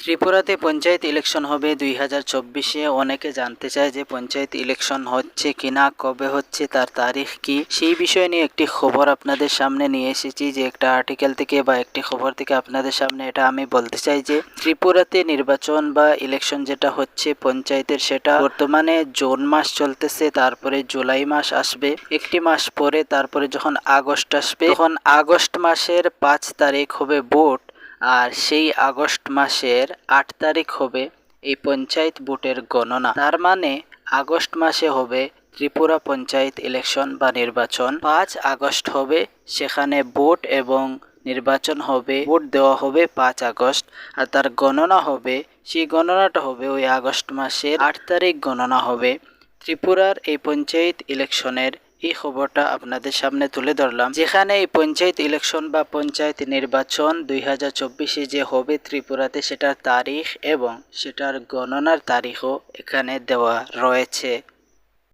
ত্রিপুরাতে পঞ্চায়েত ইলেকশন হবে দুই হাজার চব্বিশে। অনেকে জানতে চায় যে পঞ্চায়েত ইলেকশন হচ্ছে কিনা, কবে হচ্ছে, তার তারিখ কি? সেই বিষয় নিয়ে একটি খবর আপনাদের সামনে নিয়ে এসেছি যে একটা আর্টিকেল থেকে বা একটি খবর থেকে আপনাদের সামনে এটা আমি বলতে চাই যে ত্রিপুরাতে নির্বাচন বা ইলেকশন যেটা হচ্ছে পঞ্চায়েতের সেটা বর্তমানে জুন মাস চলতেছে, তারপরে জুলাই মাস আসবে। একটি মাস পরে, তারপরে যখন আগস্ট আসবে, তখন আগস্ট মাসের পাঁচ তারিখ হবে ভোট। আর সেই আগস্ট মাসের আট তারিখ হবে এই পঞ্চায়েত ভোটের গণনা। তার মানে আগস্ট মাসে হবে ত্রিপুরা পঞ্চায়েত ইলেকশন বা নির্বাচন। পাঁচ আগস্ট হবে সেখানে ভোট এবং নির্বাচন হবে, ভোট দেওয়া হবে পাঁচ আগস্ট। আর তার গণনা হবে, সেই গণনাটা হবে ওই আগস্ট মাসের আট তারিখ গণনা হবে। ত্রিপুরার এই পঞ্চায়েত ইলেকশনের এই খবরটা আপনাদের সামনে তুলে ধরলাম। যেখানে এই পঞ্চায়েত ইলেকশন বা পঞ্চায়েত নির্বাচন দুই হাজার চব্বিশে যে হবে ত্রিপুরাতে সেটার তারিখ এবং সেটার গণনার তারিখও এখানে দেওয়া রয়েছে।